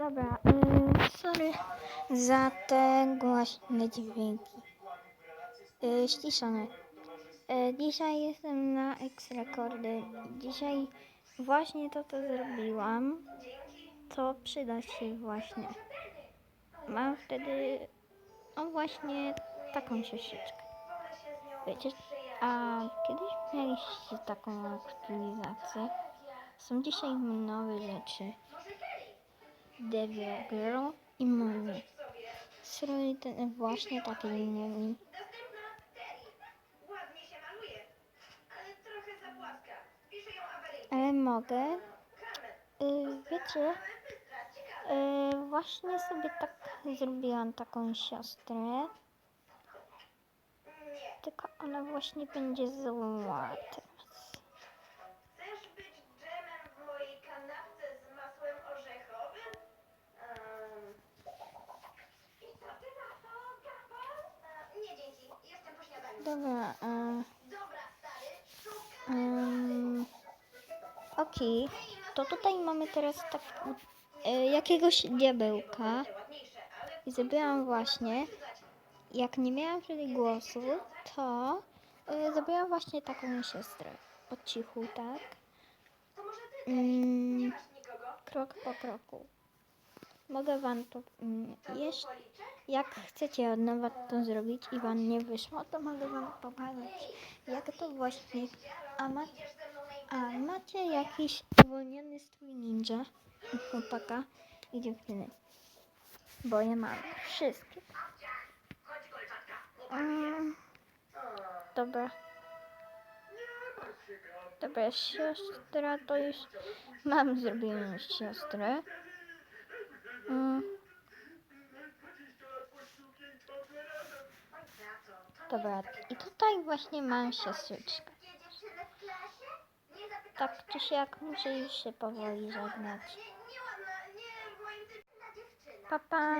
Dobra, yy, sorry za te głośne dźwięki. Yy, ściszone. Yy, dzisiaj jestem na X-Rekordy. Dzisiaj właśnie to, co zrobiłam, to przyda się właśnie. Mam wtedy, no właśnie, taką siostrzyczkę. Wiecie, a kiedyś mieliście taką aktualizację. Są dzisiaj nowe rzeczy. Devil Girl i Mummy. Strój ten właśnie takiej Mummy. Ale mogę, Carmen. y, wiecie, y, właśnie sobie tak zrobiłam taką siostrę. Tylko ona właśnie będzie zła Dobra, szukamy Ym, Okej, to tutaj mamy teraz tak y, jakiegoś diabełka i zrobiłam właśnie, jak nie miałam wtedy głosu, to y, zrobiłam właśnie taką siostrę. Po cichu, tak? Mm, krok po kroku. Mogę wam to mm, Policzek? jak chcecie od nowa to zrobić i wam nie wyszło, to mogę wam pokazać, jak to właśnie, a ma, A macie jakiś uwolniony strój ninja chłopaka i dziewczyny? Bo ja mam wszystkie. Mm, dobra. Dobra, siostra to już mam zrobioną siostrę. Dobra, i tutaj właśnie mam siostrzyczkę. Tak czy siak muszę już się powoli żegnać. Dziewczyna. Pa?